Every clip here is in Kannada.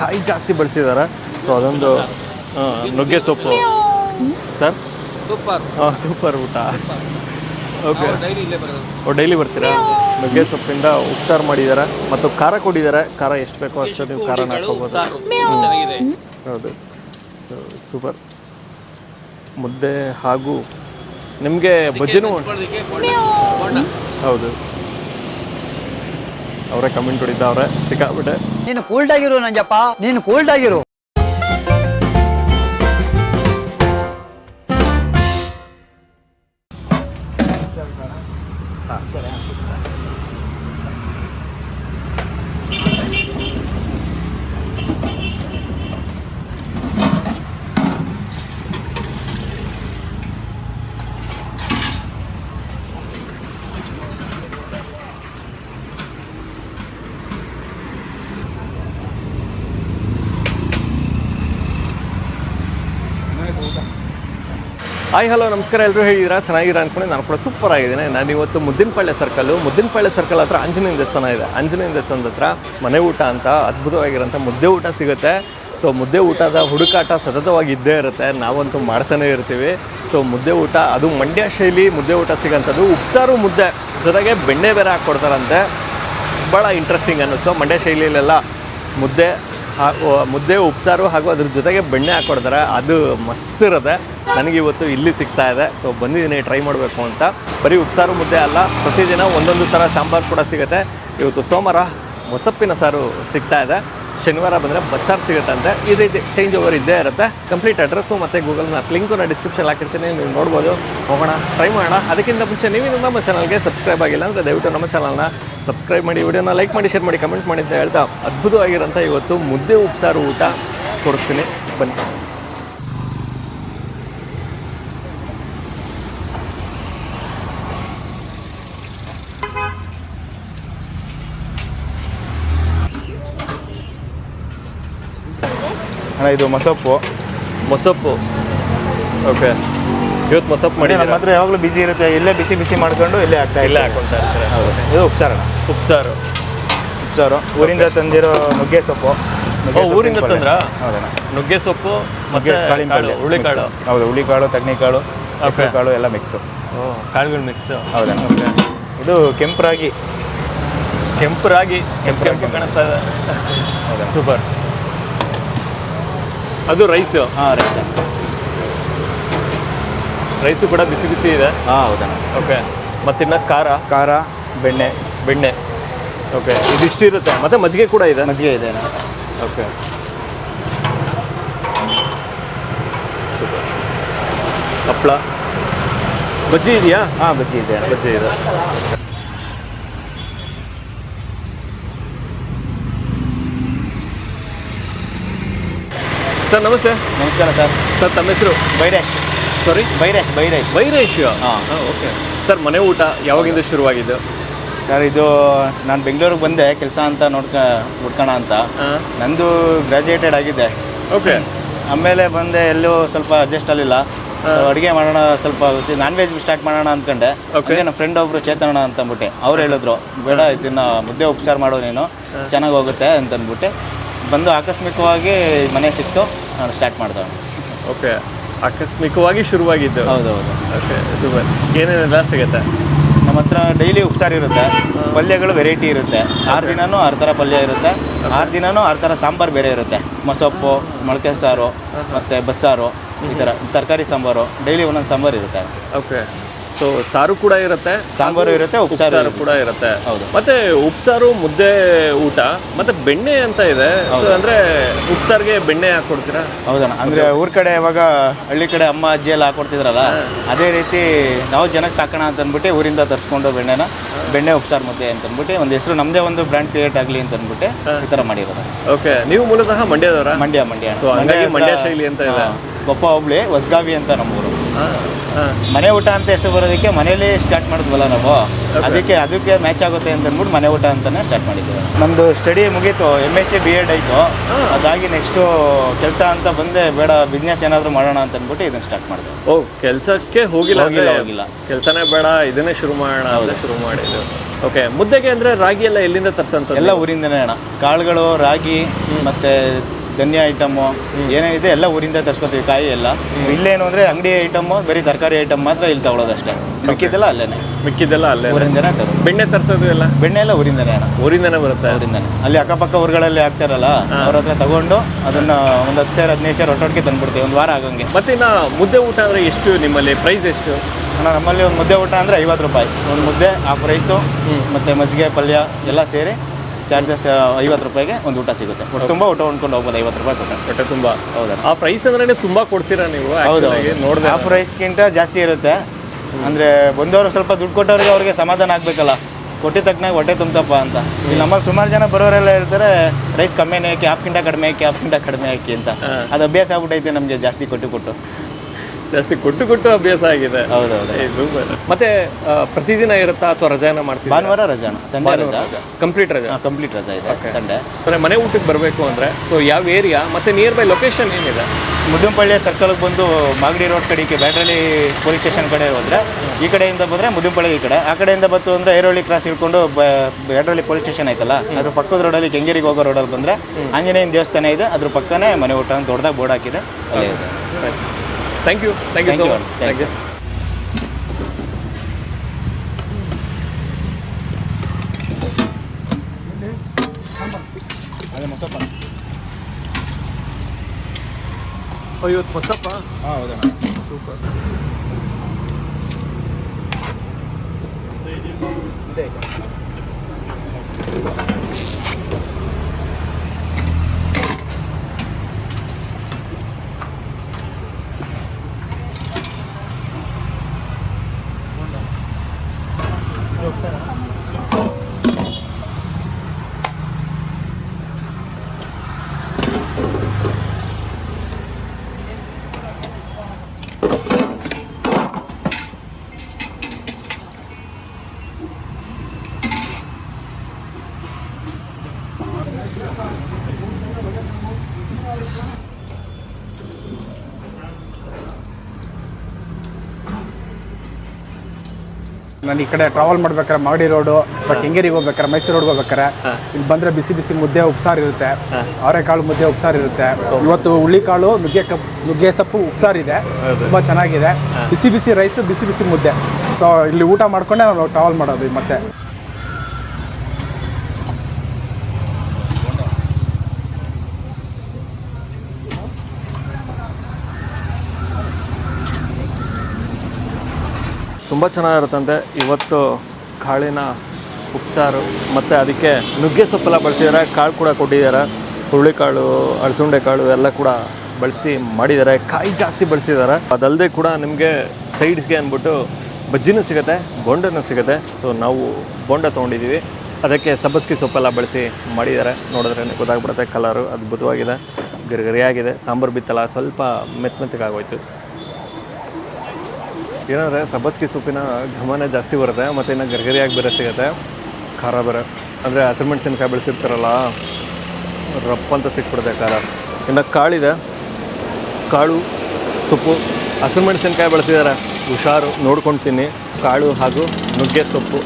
ಕಾಯಿ ಜಾಸ್ತಿ ಬಳಸಿದ್ದಾರೆ ಸೊ ಅದೊಂದು ನುಗ್ಗೆ ಸೊಪ್ಪು. ಸರ್? ಸೂಪರ್ ಹಾಂ ಸೂಪರ್ ಊಟ. ಓಕೆ ಓ ಡೈಲಿ ಬರ್ತೀರಾ? ನುಗ್ಗೆ ಸೊಪ್ಪಿಂದ ಉಪ್ಸಾರು ಮಾಡಿದ್ದಾರೆ ಮತ್ತು ಖಾರ ಕೊಟ್ಟಿದ್ದಾರೆ ಖಾರ ಎಷ್ಟು ಬೇಕೋ ಅಷ್ಟು ನೀವು ಖಾರ ಹಾಕೋಬೋದು ಹೌದು. So super. ಮುದ್ದೆ ಹಾಗೂ ನಿಮಗೆ ಬಜ್ಜಿನೂ ಹೌದು. ಅವರೇ ಕಮೆಂಟ್ ಹೊಡಿತಾವ್ರೆ ಸಿಕ್ಕಾಬಿಟ್ಟೆ ನೀನು ಕೂಲ್ಡ್ ಆಗಿರು ನಂಜಪ್ಪ ನೀನು ಕೂಲ್ಡ್ ಆಗಿರು. ಹಾಯ್ ಹಲೋ ನಮಸ್ಕಾರ. ಎಲ್ಲರೂ ಹೇಳಿದ್ದೀರಾ ಚೆನ್ನಾಗಿರ ಅನ್ಕೊಂಡು ನಾನು ಕೂಡ ಸೂಪರ್ ಆಗಿದ್ದೀನಿ. ನಾನು ಇವತ್ತು ಮುದ್ದಿನಪಾಳ್ಯ ಸರ್ಕಲ್ಲು ಮುದ್ದಿನಪಾಳ್ಯ ಸರ್ಕಲ್ ಹತ್ರ ಆಂಜನೇಯ ದೇವಸ್ಥಾನ ಇದೆ. ಆಂಜನೇಯ ದೇವಸ್ಥಾನದ ಹತ್ರ ಮನೆ ಊಟ ಅಂತ ಅದ್ಭುತವಾಗಿರೋಂಥ ಮುದ್ದೆ ಊಟ ಸಿಗುತ್ತೆ. ಸೊ ಮುದ್ದೆ ಊಟದ ಹುಡುಕಾಟ ಸತತವಾಗಿ ಇದ್ದೇ ಇರುತ್ತೆ. ನಾವಂತೂ ಮಾಡ್ತಾನೆ ಇರ್ತೀವಿ. ಸೊ ಮುದ್ದೆ ಊಟ, ಅದು ಮಂಡ್ಯ ಶೈಲಿ ಮುದ್ದೆ ಊಟ ಸಿಗೋಂಥದ್ದು ಉಪ್ಸಾರು ಮುದ್ದೆ. ಜೊತೆಗೆ ಬೆಣ್ಣೆ ಬೇರೆ ಹಾಕ್ಕೊಡ್ತಾರಂತೆ. ಭಾಳ ಇಂಟ್ರೆಸ್ಟಿಂಗ್ ಅನ್ನಿಸ್ತು. ಮಂಡ್ಯ ಶೈಲಿಯಲ್ಲೆಲ್ಲ ಮುದ್ದೆ ಮುದ್ದೆ ಉಪ್ಸಾರು ಹಾಗೂ ಅದ್ರ ಜೊತೆಗೆ ಬೆಣ್ಣೆ ಹಾಕ್ಕೊಡ್ತಾರೆ ಅದು ಮಸ್ತ್ ಇರುತ್ತೆ. ನನಗೆ ಇವತ್ತು ಇಲ್ಲಿ ಸಿಗ್ತಾ ಇದೆ. ಸೊ ಬಂದಿದ್ದೀನಿ ಟ್ರೈ ಮಾಡಬೇಕು ಅಂತ. ಬರೀ ಉಪ್ಸಾರು ಮುದ್ದೆ ಅಲ್ಲ, ಪ್ರತಿದಿನ ಒಂದೊಂದು ಥರ ಸಾಂಬಾರು ಕೂಡ ಸಿಗುತ್ತೆ. ಇವತ್ತು ಸೋಮವಾರ ಮೊಸಪ್ಪಿನ ಸಾರು ಸಿಗ್ತಾ ಇದೆ. ಶನಿವಾರ ಬಂದರೆ ಬಸ್ಸಾರು ಸಿಗುತ್ತಂತೆ ಈ ರೀತಿ ಚೇಂಜ್ ಓವರ್ ಇದ್ದೇ ಇರುತ್ತೆ. ಕಂಪ್ಲೀಟ್ ಅಡ್ರೆಸ್ಸು ಮತ್ತು ಗೂಗಲ್ ಮ್ಯಾಪ್ ಲಿಂಕು ನಾನು ಡಿಸ್ಕ್ರಿಪ್ಷನ್ ಹಾಕಿರ್ತೀನಿ. ನೀವು ನೋಡ್ಬೋದು. ಹೋಗೋಣ ಟ್ರೈ ಮಾಡೋಣ. ಅದಕ್ಕಿಂತ ಮುಂಚೆ ನೀವು ನಮ್ಮ ಚಾನಲ್ಗೆ ಸಬ್ಸ್ಕ್ರೈಬ್ ಆಗಿಲ್ಲ ಅಂದರೆ ದಯವಿಟ್ಟು ನಮ್ಮ ಚಾನಲ್ನ ಸಬ್ಸ್ಕ್ರೈಬ್ ಮಾಡಿ ವಿಡಿಯೋನ ಲೈಕ್ ಮಾಡಿ ಶೇರ್ ಮಾಡಿ ಕಮೆಂಟ್ ಮಾಡಿ ಅಂತ ಹೇಳ್ತಾ ಅದ್ಭುತವಾಗಿರೋಂಥ ಇವತ್ತು ಮುದ್ದೆ ಉಪ್ಸಾರು ಊಟ ತೋರಿಸ್ತೀನಿ. ಬನ್ನಿ. ಅಣ್ಣ ಇದು ಮೊಸಪ್ಪು. ಮೊಸಪ್ಪು. ಓಕೆ. ಇವತ್ತು ಮಸಪ್ ಮಾಡಿ ನಮ್ಮ ಹತ್ರ ಯಾವಾಗಲೂ ಬಿಸಿ ಇರುತ್ತೆ. ಇಲ್ಲೇ ಬಿಸಿ ಬಿಸಿ ಮಾಡ್ಕೊಂಡು ಇಲ್ಲೇ ಆಗ್ತಾ ಇಲ್ಲೇ ಹಾಕೊಂತ ಇರ್ತಾರೆ. ಹೌದು. ಇದು ಉಪ್ಸಾರಣ ಉಪ್ಸಾರು. ಉಪ್ಸಾರು. ಊರಿಂದ ತಂದಿರೋ ನುಗ್ಗೆ ಸೊಪ್ಪು. ಊರಿಂದ ತಂದ್ರ? ಹೌದಣ್ಣ. ನುಗ್ಗೆ ಸೊಪ್ಪು ಮತ್ತೆ ಮತ್ತು ಕಾಳಿನ ಕಾಳು ಪಲ್ಯ ಹುಳಿಕಾಳು. ಹೌದು ಹುಳಿಕಾಳು ತಗ್ನಿಕಾಳು ಹೆಸರು ಕಾಳು ಎಲ್ಲ ಮಿಕ್ಸು ಕಾಳುಗಳು ಮಿಕ್ಸ್ ಹೌದಣ್ಣ. ಇದು ಕೆಂಪು ರಾಗಿ ಕೆಂಪು ರಾಗಿ ಕೆಂಪು ಕೆಂಪು ಕಾಣಿಸ್ತಾ ಇದೆ. ಹೌದಾ ಸೂಪರ್ ಅದು ರೈಸು ಹಾಂ ರೈಸ ರೈಸು ಕೂಡ ಬಿಸಿ ಬಿಸಿ ಇದೆ. ಹಾಂ ಹೌದಾ ಓಕೆ ಮತ್ತಿನ್ನ ಖಾರ? ಖಾರ ಬೆಣ್ಣೆ. ಬೆಣ್ಣೆ. ಓಕೆ ಇದಿಷ್ಟು ಇರುತ್ತೆ. ಮತ್ತೆ ಮಜ್ಜಿಗೆ ಕೂಡ ಇದೆ. ಮಜ್ಜಿಗೆ ಇದೆ ಅಣ್ಣ. ಓಕೆ ಸೂಪರ್ ಹಪ್ಪಳ ಬಜ್ಜಿ ಇದೆಯಾ? ಹಾಂ ಬಜ್ಜಿ ಇದೆ ಬಜ್ಜಿ ಇದೆ. ಸರ್ ನಮಸ್ತೆ. ನಮಸ್ಕಾರ ಸರ್. ಸರ್ ತಮ್ಮ ಹೆಸರು? ಬೈರೇಶ್ ಸಾರಿ ಬೈರೇಶ್ ಬೈರೇಶ್ ಬೈರೇಶ್ ಹಾಂ. ಓಕೆ ಸರ್ ಮನೆ ಊಟ ಯಾವಾಗಿಂದ ಶುರುವಾಗಿದ್ದು? ಸರ್ ಇದು ನಾನು ಬೆಂಗಳೂರಿಗೆ ಬಂದೆ ಕೆಲಸ ಅಂತ ನೋಡ್ಕ ಹುಡ್ಕೋಣ ಅಂತ. ನಂದು ಗ್ರಾಜುಯೇಟೆಡ್ ಆಗಿದೆ. ಓಕೆ ಆಮೇಲೆ ಬಂದೆ ಎಲ್ಲೂ ಸ್ವಲ್ಪ ಅಡ್ಜಸ್ಟ್ ಆಗಲಿಲ್ಲ. ಅಡುಗೆ ಮಾಡೋಣ ಸ್ವಲ್ಪ ನಾನ್ ವೆಜ್ ಸ್ಟಾರ್ಟ್ ಮಾಡೋಣ ಅಂದ್ಕೊಂಡೆ ನನ್ನ ಫ್ರೆಂಡ್ ಒಬ್ರು ಚೇತನಣ್ಣ ಅಂತ ಅಂದ್ಬಿಟ್ಟು ಅವ್ರು ಹೇಳಿದ್ರು ಬೇಡ ಇದನ್ನ ಮುದ್ದೆ ಉಪಚಾರ ಮಾಡೋ ನೀನು. ಚೆನ್ನಾಗಿ ಹೋಗುತ್ತೆ ಅಂತ ಅಂದ್ಬಿಟ್ಟು ಬಂದು ಆಕಸ್ಮಿಕವಾಗಿ ಮನೆ ಸಿಕ್ತು ನಾನು ಸ್ಟಾರ್ಟ್ ಮಾಡ್ದೆ. ಓಕೆ ಆಕಸ್ಮಿಕವಾಗಿ ಶುರುವಾಗಿದ್ದು. ಹೌದೌದು. ಓಕೆ ಸೂಪರ್ ಏನೇನೆಲ್ಲ ಸಿಗುತ್ತೆ? ನಮ್ಮ ಹತ್ರ ಡೈಲಿ ಉಪ್ಸಾರು ಇರುತ್ತೆ ಪಲ್ಯಗಳು ವೆರೈಟಿ ಇರುತ್ತೆ. ಆರು ದಿನನೂ ಆರು ಥರ ಪಲ್ಯ ಇರುತ್ತೆ ಆರು ದಿನನೂ ಆರು ಥರ ಸಾಂಬಾರು ಬೇರೆ ಇರುತ್ತೆ. ಮೊಸೊಪ್ಪು ಮೊಳಕೆ ಸಾರು ಮತ್ತು ಬಸ್ಸಾರು ಈ ಥರ ತರಕಾರಿ ಸಾಂಬಾರು ಡೈಲಿ ಒಂದೊಂದು ಸಾಂಬಾರು ಇರುತ್ತೆ. ಓಕೆ ಸೊ ಸಾರು ಕೂಡ ಇರುತ್ತೆ. ಸಾಂಬಾರು ಇರುತ್ತೆ, ಉಪ್ಸಾರು ಕೂಡ ಇರುತ್ತೆ. ಹೌದು. ಮತ್ತೆ ಉಪ್ಸಾರು ಮುದ್ದೆ ಊಟ ಮತ್ತೆ ಬೆಣ್ಣೆ ಅಂತ ಇದೆ. ಸೊ ಅಂದ್ರೆ ಉಪ್ಸಾರ್ಗೆ ಬೆಣ್ಣೆ ಹಾಕೊಡ್ತೀರಾ? ಹೌದಣ್ಣ. ಅಂದ್ರೆ ಊರ್ ಕಡೆ ಇವಾಗ ಹಳ್ಳಿ ಕಡೆ ಅಮ್ಮ ಅಜ್ಜಿ ಎಲ್ಲ ಹಾಕೊಡ್ತಿದ್ರಲ್ಲ ಅದೇ ರೀತಿ ನಾವು ಜನಕ್ಕೆ ಹಾಕೋಣ ಅಂತ ಅಂದ್ಬಿಟ್ಟು ಊರಿಂದ ತರಿಸ್ಕೊಂಡು ಬೆಣ್ಣೆನ ಬೆಣ್ಣೆ ಉಪ್ಸಾರು ಮುದ್ದೆ ಅಂತ ಅಂದ್ಬಿಟ್ಟು ಒಂದು ಹೆಸರು ನಮ್ಮದೇ ಒಂದು ಬ್ರ್ಯಾಂಡ್ ಕ್ರಿಯೇಟ್ ಆಗಲಿ ಅಂತ ಅಂದ್ಬಿಟ್ಟು ಈ ಥರ ಮಾಡಿರೋದು. ಓಕೆ. ನೀವು ಮೂಲತಃ ಮಂಡ್ಯದವರ? ಮಂಡ್ಯ ಮಂಡ್ಯ. ಸೊ ಹಂಗಾಗಿ ಮಂಡ್ಯ ಶೈಲಿ ಅಂತ ಇದೆ. ಒಬ್ಳೆ ಕೊಪ್ಪ ಹೋಬ್ಳಿ ಹೊಸಗಾವಿ ಅಂತ ನಮ್ಮೂರು. ಮನೆ ಊಟ ಅಂತ ಹೆಸರು ಬರೋದಕ್ಕೆ ಮನೇಲಿ ಸ್ಟಾರ್ಟ್ ಮಾಡಿದ್ವಲ್ಲ ನಾವು? ಅದಕ್ಕೆ ಅದಕ್ಕೆ ಮ್ಯಾಚ್ ಆಗುತ್ತೆ ಅಂತ ಅಂದ್ಬಿಟ್ಟು ಮನೆ ಊಟ ಅಂತಾನೆ ಸ್ಟಾರ್ಟ್ ಮಾಡಿದ್ವಿ. ನಮ್ದು ಸ್ಟಡಿ ಮುಗೀತು M S C B Ed ಆಯಿತು ಅದಾಗಿ ನೆಕ್ಸ್ಟು ಕೆಲಸ ಅಂತ ಬಂದೆ ಬೇಡ ಬಿಸ್ನೆಸ್ ಏನಾದರೂ ಮಾಡೋಣ ಅಂತ ಅಂದ್ಬಿಟ್ಟು ಇದನ್ನ ಸ್ಟಾರ್ಟ್ ಮಾಡಿದೆ. ಓ ಕೆಲಸಕ್ಕೆ ಹೋಗಿಲ್ಲ ಹೋಗಿಲ್ಲ, ಅಂದ್ರೆ ಹೋಗಿಲ್ಲ. ಕೆಲಸನೇ ಬೇಡ ಇದನ್ನೇ ಶುರು ಮಾಡೋಣ ಅಂತ ಶುರು ಮಾಡಿದ್ದು. ಓಕೆ ಮುದ್ದೆಗೆ ಅಂದ್ರೆ ರಾಗಿ ಎಲ್ಲ ಎಲ್ಲಿಂದ ತರ್ಸಂತ ಎಲ್ಲ ಊರಿಂದನೇ ಅಣ್ಣ. ಕಾಳುಗಳು ರಾಗಿ ಮತ್ತೆ ಧನ್ಯ ಐಟಮ್ಮು ಏನೇನಿದೆ ಎಲ್ಲ ಊರಿಂದ ತರ್ಸ್ಕೊತೀವಿ ಕಾಯಿ ಎಲ್ಲ. ಇಲ್ಲೇನು ಅಂದರೆ ಅಂಗಡಿ ಐಟಮ್ಮು ಬರೀ ತರಕಾರಿ ಐಟಮ್ ಮಾತ್ರ ಇಲ್ಲಿ ತಗೊಳ್ಳೋದಷ್ಟೇ ಮಿಕ್ಕಿದ್ದೆಲ್ಲ ಅಲ್ಲೇನೆ. ಮಿಕ್ಕಿದ್ದೆಲ್ಲ ಅಲ್ಲೇ ಊರಿಂದನೇ ತರೋದು. ಬೆಣ್ಣೆ ತರಿಸೋದು ಎಲ್ಲ? ಬೆಣ್ಣೆ ಎಲ್ಲ ಊರಿಂದನೇ ಊರಿಂದನೇ ಬರುತ್ತೆ? ಊರಿಂದನೇ. ಅಲ್ಲಿ ಅಕ್ಕಪಕ್ಕ ಊರುಗಳಲ್ಲಿ ಆಗ್ತಾರಲ್ಲ ಅವ್ರ ಹತ್ರ ತಗೊಂಡು ಅದನ್ನ ಒಂದು ಹತ್ತು ಸಾವಿರ ಹದಿನೈದು ಸಾವಿರ ಒಟ್ಟೊಟ್ಟಿಗೆ ತಂದ್ಬಿಡ್ತೀವಿ ಒಂದು ವಾರ ಆಗಂಗೆ. ಮತ್ತೆ ಇನ್ನು ಮುದ್ದೆ ಊಟ ಅಂದ್ರೆ ಎಷ್ಟು ನಿಮ್ಮಲ್ಲಿ? ಪ್ರೈಸ್ ಎಷ್ಟು? ಅಣ್ಣ ನಮ್ಮಲ್ಲಿ ಒಂದು ಮುದ್ದೆ ಊಟ ಅಂದರೆ ಐವತ್ತು ರೂಪಾಯಿ. ಒಂದು ಮುದ್ದೆ ಹಾಫ್ ರೈಸು ಮತ್ತು ಮಜ್ಜಿಗೆ ಪಲ್ಯ ಎಲ್ಲ ಸೇರಿ ಚಾರ್ಜಸ್ ಐವತ್ತು ರೂಪಾಯಿಗೆ ಒಂದು ಊಟ ಸಿಗುತ್ತೆ. ತುಂಬ ಊಟ ಉಣ್ಕೊಂಡು ಹೋಗ್ಬೋದು ಐವತ್ತು ರೂಪಾಯಿ ಕೊಟ್ಟು ಹೊಟ್ಟೆ ತುಂಬಾ. ಹೌದಾ. ಆ ಪ್ರೈಸ್ ಅಂದ್ರೆ ತುಂಬಾ ಕೊಡ್ತೀರಾ ನೀವು? ಹೌದು ನೋಡಿದೆ ಆ ಪ್ರೈಸ್ಗಿಂತ ಜಾಸ್ತಿ ಇರುತ್ತೆ. ಅಂದರೆ ಬಂದವರು ಸ್ವಲ್ಪ ದುಡ್ಡು ಕೊಟ್ಟವ್ರಿಗೆ ಅವ್ರಿಗೆ ಸಮಾಧಾನ ಆಗಬೇಕಲ್ಲ. ಕೊಟ್ಟಿದ ತಕ್ಕನಾಗ ಹೊಟ್ಟೆ ತುಂಬಪ್ಪ ಅಂತ. ಇಲ್ಲಿ ನಮ್ಮಲ್ಲಿ ಸುಮಾರು ಜನ ಬರೋರೆಲ್ಲ ಇರ್ತಾರೆ ರೈಸ್ ಕಮ್ಮಿನೇ ಹಾಕಿ ಹಾಫ್ಗಿಂತ ಕಡಿಮೆ ಹಾಕಿ ಹಾಫ್ಗಿಂತ ಕಡಿಮೆ ಹಾಕಿ ಅಂತ. ಅದು ಅಭ್ಯಾಸ ಆಗ್ಬಿಟ್ಟೈತೆ ನಮಗೆ ಜಾಸ್ತಿ ಕೊಟ್ಟು ಕೊಟ್ಟು. ಜಾಸ್ತಿ ಕೊಟ್ಟು ಕೊಟ್ಟು ಅಭ್ಯಾಸ ಆಗಿದೆ. ಹೌದೌದು. ಹೌದು super. ಮತ್ತೆ ಪ್ರತಿದಿನ ಇರುತ್ತಾ ಅಥವಾ ರಜಾನ ಮಾಡ್ತೀವಿ ಭಾನುವಾರ ರಜಾನ ಸಂಡೇ ರಜಾ. ಕಂಪ್ಲೀಟ್ ರಜಾ. ಕಂಪ್ಲೀಟ್ ರಜಾ ಇದೆ. ಸಂಡೇ ಅಂದ್ರೆ ಮನೆ ಊಟಕ್ಕೆ ಬರಬೇಕು ಅಂದ್ರೆ ಸೊ ಯಾವ ಏರಿಯಾ ಮತ್ತೆ ನಿಯರ್ ಬೈ ಲೊಕೇಶನ್ ಏನಿದೆ ಮುದ್ದಂಪಳ್ಳಿ ಸರ್ಕಲ್ಗೆ ಬಂದು ಮಾಗಡಿ ರೋಡ್ ಕಡೆಗೆ ಬ್ಯಾಟ್ರಳ್ಳಿ ಪೊಲೀಸ್ ಸ್ಟೇಷನ್ ಕಡೆ ಹೋದ್ರೆ ಈ ಕಡೆಯಿಂದ ಬಂದರೆ ಮುದ್ದಂಪಳ್ಳಿ ಈ ಕಡೆ. ಆ ಕಡೆಯಿಂದ ಬಂತು ಅಂದರೆ ಏರೋಳಿ ಕ್ರಾಸ್ ಇಟ್ಕೊಂಡು ಬ್ಯಾಟ್ರಳ್ಳಿ ಪೊಲೀಸ್ ಸ್ಟೇಷನ್ ಐತಲ್ಲ ಅದ್ರ ಪಕ್ಕದ ರೋಡಲ್ಲಿ ಕೆಂಗೇರಿಗೆ ಹೋಗೋ ರೋಡಲ್ಲಿ ಬಂದರೆ ಆಂಜನೇಯನ ದೇವಸ್ಥಾನ ಇದೆ. ಅದ್ರ ಪಕ್ಕನೇ ಮನೆ ಊಟ ಅಂತ ದೊಡ್ಡದಾಗಿ ಬೋರ್ಡ್ ಹಾಕಿದೆ. ಅಲ್ಲೇ ಇದೆ. thank you thank you Thank so you, much thank thank you ಇವತ್ತು ಹೊಸಪ್ಪ ಸೂಪರ್ ನಾನು ಈ ಕಡೆ ಟ್ರಾವೆಲ್ ಮಾಡ್ಬೇಕಾರೆ ಮಾಡಿ ರೋಡು ಬಟ್ ಕೆಂಗೇರಿಗೆ ಹೋಗ್ಬೇಕಾರೆ ಮೈಸೂರು ರೋಡ್ಗೆ ಹೋಗ್ಬೇಕಾರೆ ಇಲ್ಲಿ ಬಂದರೆ ಬಿಸಿ ಬಿಸಿ ಮುದ್ದೆ ಉಪ್ಸಾರು ಇರುತ್ತೆ ಅವರೆಕಾಳು ಮುದ್ದೆ ಉಪ್ಸಾರು ಇರುತ್ತೆ. ಇವತ್ತು ಹುಳಿಕಾಳು ನುಗ್ಗೆ ಕಪ್ ನುಗ್ಗೆ ಸೊಪ್ಪು ಉಪ್ಸಾರು ಇದೆ. ತುಂಬ ಚೆನ್ನಾಗಿದೆ. ಬಿಸಿ ಬಿಸಿ ರೈಸು ಬಿಸಿ ಬಿಸಿ ಮುದ್ದೆ. ಸೊ ಇಲ್ಲಿ ಊಟ ಮಾಡ್ಕೊಂಡೆ ನಾವು ಟ್ರಾವೆಲ್ ಮಾಡೋದು ಮತ್ತೆ. ತುಂಬ ಚೆನ್ನಾಗಿರುತ್ತಂತೆ. ಇವತ್ತು ಕಾಳಿನ ಉಪ್ಸಾರು ಮತ್ತು ಅದಕ್ಕೆ ನುಗ್ಗೆ ಸೊಪ್ಪೆಲ್ಲ ಬಳಸಿದ್ದಾರೆ. ಕಾಳು ಕೂಡ ಕೊಟ್ಟಿದ್ದಾರೆ. ಹುರುಳಿಕಾಳು ಅಳಸುಂಡೆ ಕಾಳು ಎಲ್ಲ ಕೂಡ ಬಳಸಿ ಮಾಡಿದ್ದಾರೆ. ಕಾಯಿ ಜಾಸ್ತಿ ಬಳಸಿದ್ದಾರೆ. ಅದಲ್ಲದೆ ಕೂಡ ನಿಮಗೆ ಸೈಡ್ಸ್ಗೆ ಅಂದ್ಬಿಟ್ಟು ಬಜ್ಜಿನೂ ಸಿಗುತ್ತೆ, ಬೋಂಡನೂ ಸಿಗುತ್ತೆ. ಸೊ ನಾವು ಬೋಂಡ ತೊಗೊಂಡಿದ್ದೀವಿ. ಅದಕ್ಕೆ ಸಬ್ಬಸ್ಗೆ ಸೊಪ್ಪೆಲ್ಲ ಬಳಸಿ ಮಾಡಿದ್ದಾರೆ. ನೋಡಿದ್ರೆ ಗೊತ್ತಾಗ್ಬಿಡುತ್ತೆ. ಕಲರು ಅದ್ಭುತವಾಗಿದೆ. ಗರಿಗರಿಯಾಗಿದೆ. ಸಾಂಬಾರು ಬಿತ್ತಲ್ಲ. ಸ್ವಲ್ಪ ಮೆತ್ತ ಮೆತ್ತಗಾಗೋಯ್ತು ಏನಂದರೆ ಸಬ್ಬಸ್ಗಿ ಸೊಪ್ಪಿನ ಘಮನೆ ಜಾಸ್ತಿ ಬರುತ್ತೆ, ಮತ್ತು ಇನ್ನು ಗರ್ಗರಿಯಾಗಿ ಬೇರೆ ಸಿಗುತ್ತೆ. ಖಾರ ಬೇರೆ. ಅಂದರೆ ಹಸಿಮೆಣಸಿನ್ಕಾಯಿ ಬೆಳೆಸಿರ್ತಾರಲ್ಲ, ರಪ್ಪ ಅಂತ ಸಿಕ್ಬಿಡುತ್ತೆ ಖಾರ. ಇನ್ನು ಕಾಳಿದೆ. ಕಾಳು, ಸೊಪ್ಪು ಹಸಿಮೆಣಸಿನ್ಕಾಯಿ ಬೆಳೆಸಿದ್ದಾರೆ ಹುಷಾರು ನೋಡ್ಕೊಂಡು ಕಾಳು ಹಾಗೂ ನುಗ್ಗೆ ಸೊಪ್ಪು.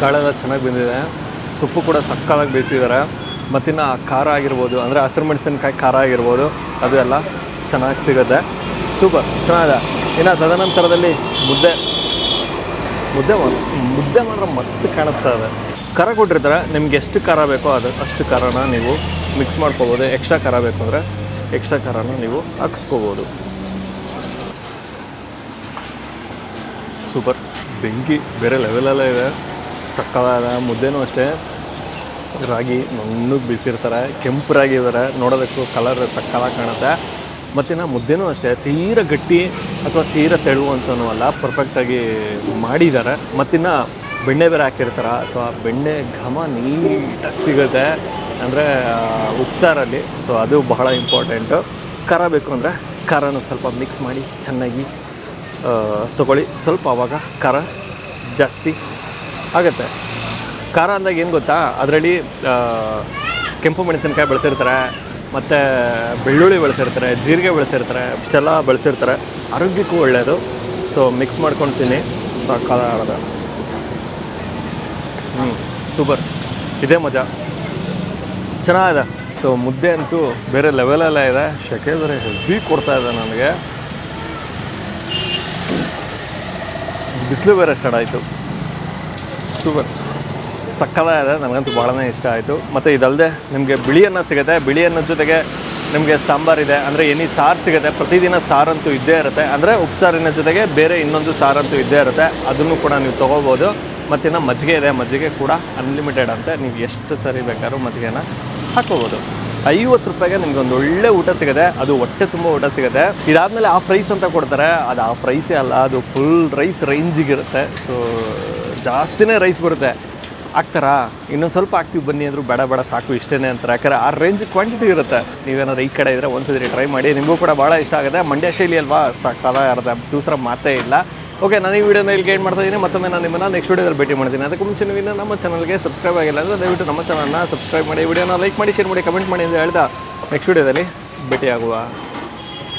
ಕಾಳೆಲ್ಲ ಚೆನ್ನಾಗಿ ಬಂದಿದೆ. ಸೊಪ್ಪು ಕೂಡ ಸಕ್ಕತ್ತಾಗಿ ಬೇಯಿಸಿದ್ದಾರೆ ಮತ್ತಿನ್ನು ಆ ಖಾರ ಆಗಿರ್ಬೋದು, ಅಂದರೆ ಹಸಿರು ಮೆಣಸಿನ್ಕಾಯಿ ಖಾರ ಆಗಿರ್ಬೋದು, ಅದು ಎಲ್ಲ ಚೆನ್ನಾಗಿ ಸಿಗುತ್ತೆ. ಸೂಪರ್. ಚೆನ್ನಾಗಿದೆ. ಇನ್ನು ತದನಂತರದಲ್ಲಿ ಮುದ್ದೆ. ಮುದ್ದೆ ಮುದ್ದೆ ಮಾತ್ರ ಮಸ್ತ್ ಕಾಣಿಸ್ತಾ ಇದೆ. ಖಾರ ಕೊಟ್ಟಿರ್ತಾರೆ. ನಿಮ್ಗೆ ಎಷ್ಟು ಖಾರ ಬೇಕೋ ಅದು, ಅಷ್ಟು ಖಾರನ ನೀವು ಮಿಕ್ಸ್ ಮಾಡ್ಕೋಬೋದು. ಎಕ್ಸ್ಟ್ರಾ ಖಾರ ಬೇಕು ಅಂದರೆ ಎಕ್ಸ್ಟ್ರಾ ಖಾರನ ನೀವು ಹಾಕ್ಸ್ಕೋಬೋದು. ಸೂಪರ್. ಬೆಂಕಿ ಬೇರೆ ಲೆವೆಲಲ್ಲೇ ಇದೆ. ಸಕ್ಕದಾದ ಮುದ್ದೆನೂ ಅಷ್ಟೇ. ರಾಗಿ ನುಣ್ಣಗೆ ಬಿಸಿರ್ತಾರೆ. ಕೆಂಪು ರಾಗಿ ಇದ್ದಾರೆ ನೋಡೋದಕ್ಕೂ ಕಲರ್ ಸಕ್ಕಲಾಗಿ ಕಾಣುತ್ತೆ. ಮತ್ತಿನ್ನು ಮುದ್ದೆನೂ ಅಷ್ಟೇ, ತೀರ ಗಟ್ಟಿ ಅಥವಾ ತೀರ ತೆಳು ಅಂತನೂ ಅಲ್ಲ ಪರ್ಫೆಕ್ಟಾಗಿ ಮಾಡಿದ್ದಾರೆ ಮತ್ತಿನ್ನು ಬೆಣ್ಣೆ ಬೇರೆ ಹಾಕಿರ್ತಾರೆ ಸೊ ಆ ಬೆಣ್ಣೆ ಘಮ ನೀಟಾಗಿ ಸಿಗುತ್ತೆ. ಅಂದರೆ ಉಪ್ಸಾರಲ್ಲಿ ಸೊ ಅದು ಬಹಳ ಇಂಪಾರ್ಟೆಂಟು ಖಾರ ಬೇಕು ಅಂದರೆ ಖಾರನೂ ಸ್ವಲ್ಪ ಮಿಕ್ಸ್ ಮಾಡಿ ಚೆನ್ನಾಗಿ ತಗೊಳ್ಳಿ. ಸ್ವಲ್ಪ ಆವಾಗ ಖಾರ ಜಾಸ್ತಿ ಆಗುತ್ತೆ. ಖಾರ ಅಂದಾಗ ಏನು ಗೊತ್ತಾ? ಅದರಲ್ಲಿ ಕೆಂಪು ಮೆಣಸಿನ್ಕಾಯಿ ಬೆಳೆಸಿರ್ತಾರೆ. ಮತ್ತು ಬೆಳ್ಳುಳ್ಳಿ ಬೆಳೆಸಿರ್ತಾರೆ, ಜೀರಿಗೆ ಬೆಳೆಸಿರ್ತಾರೆ, ಇಷ್ಟೆಲ್ಲ ಬೆಳೆಸಿರ್ತಾರೆ. ಆರೋಗ್ಯಕ್ಕೂ ಒಳ್ಳೆಯದು ಸೊ ಮಿಕ್ಸ್ ಮಾಡ್ಕೊಂಡು ತಿನ್ನಿ ಸಾಕಾದ ಹ್ಞೂ ಸೂಪರ್ ಇದೇ ಮಜಾ. ಚೆನ್ನಾಗಿದೆ. ಸೊ ಮುದ್ದೆ ಅಂತೂ ಬೇರೆ ಲೆವೆಲಲ್ಲೇ ಇದೆ. ಶಕೇಂದ್ರೆ ಹೆಲ್ಪಿ ಕೊಡ್ತಾ ಇದೆ ನನಗೆ. ಬಿಸಿಲು ಬೇರೆ ಸ್ಟಾರ್ಟ್ ಆಯಿತು. ಸೂಪರ್ ಸಕ್ಕತ್ತಾಗಿದೆ ನನಗಂತೂ ಭಾಳನೇ ಇಷ್ಟ ಆಯಿತು. ಮತ್ತು ಇದಲ್ಲದೆ ನಿಮಗೆ ಬಿಳಿ ಅನ್ನ ಸಿಗುತ್ತೆ ಬಿಳಿ ಅನ್ನದ ಜೊತೆಗೆ ನಿಮಗೆ ಸಾಂಬಾರಿದೆ ಅಂದರೆ ಎನಿ ಸಾರು ಸಿಗುತ್ತೆ, ಪ್ರತಿದಿನ ಸಾರಂತೂ ಇದ್ದೇ ಇರುತ್ತೆ. ಅಂದರೆ ಉಪ್ಸಾರಿನ ಜೊತೆಗೆ ಬೇರೆ ಇನ್ನೊಂದು ಸಾರಂತೂ ಇದ್ದೇ ಇರುತ್ತೆ, ಅದನ್ನು ಕೂಡ ನೀವು ತೊಗೋಬೋದು. ಮತ್ತಿನ್ನು ಮಜ್ಜಿಗೆ ಇದೆ, ಮಜ್ಜಿಗೆ ಕೂಡ ಅನ್ಲಿಮಿಟೆಡ್ ಅಂತೆ. ನೀವು ಎಷ್ಟು ಸರಿ ಬೇಕಾದ್ರೂ ಮಜ್ಜಿಗೆನ ಹಾಕ್ಕೋಬೋದು. ಐವತ್ತು ರೂಪಾಯಿಗೆ ನಿಮ್ಗೆ ಒಂದು ಒಳ್ಳೆ ಊಟ ಸಿಗುತ್ತೆ, ಅದು ಹೊಟ್ಟೆ ತುಂಬ ಊಟ ಸಿಗುತ್ತೆ. ಇದಾದಮೇಲೆ ಆ ರೈಸ್ ಅಂತ ಕೊಡ್ತಾರೆ, ಅದು ಆ ರೈಸೇ ಅಲ್ಲ, ಅದು ಫುಲ್ ರೈಸ್ ರೇಂಜಿಗಿರುತ್ತೆ ಸೊ ಜಾಸ್ತಿನೇ ರೈಸ್ ಬರುತ್ತೆ. ಹಾಕ್ತಾರಾ ಇನ್ನೊಂದು ಸ್ವಲ್ಪ ಹಾಕ್ತೀವಿ ಬನ್ನಿ ಅಂದರು ಬೇಡ ಬೇಡ, ಸಾಕು ಇಷ್ಟೇ ಅಂತಾರೆ. ಯಾಕಂದರೆ ಆ ರೇಂಜ್ ಕ್ವಾಂಟಿಟಿ ಇರುತ್ತೆ. ನೀವೇನಾದ್ರು ಈ ಕಡೆ ಇದ್ದರೆ ಒಂದ್ಸರಿ ಟ್ರೈ ಮಾಡಿ, ನಿಮಗೂ ಕೂಡ ಭಾಳ ಇಷ್ಟ ಆಗುತ್ತೆ. ಮಂಡ್ಯ ಶೈಲಿ ಅಲ್ವಾ? ಸಾಕಾದ ಇರುತ್ತೆ ದೂಸರ ಮಾತೇ ಇಲ್ಲ. ಓಕೆ ನಾನು ಈ ವಿಡಿಯೋನ ಇಲ್ಲಿ ಗೈಡ್ ಮಾಡ್ತಾ ಇದ್ದೀನಿ. ಮತ್ತೊಮ್ಮೆ ನಾನು ನಿಮ್ಮನ್ನ ನೆಕ್ಸ್ಟ್ ವಿಡಿಯೋದಲ್ಲಿ ಭೇಟಿ ಮಾಡ್ತೀನಿ. ಅದಕ್ಕೆ ಮುಂಚೆ ನೀವು ಇನ್ನೂ ನಮ್ಮ ಚಾನಲ್ಗೆ ಸಬ್ಸ್ಕ್ರೈಬ್ ಆಗಿಲ್ಲ ಅಂದರೆ ದಯವಿಟ್ಟು ನಮ್ಮ ಚಾನಲ್ನ ಸಬ್ಸ್ಕ್ರೈಬ್ ಮಾಡಿ, ವಿಡಿಯೋನ ಲೈಕ್ ಮಾಡಿ ಶೇರ್ ಮಾಡಿ ಕಮೆಂಟ್ ಮಾಡಿ ಅಂತ ಹೇಳ್ದ ನೆಕ್ಸ್ಟ್ ವಿಡಿಯೋದಲ್ಲಿ ಭೇಟಿ ಆಗುವ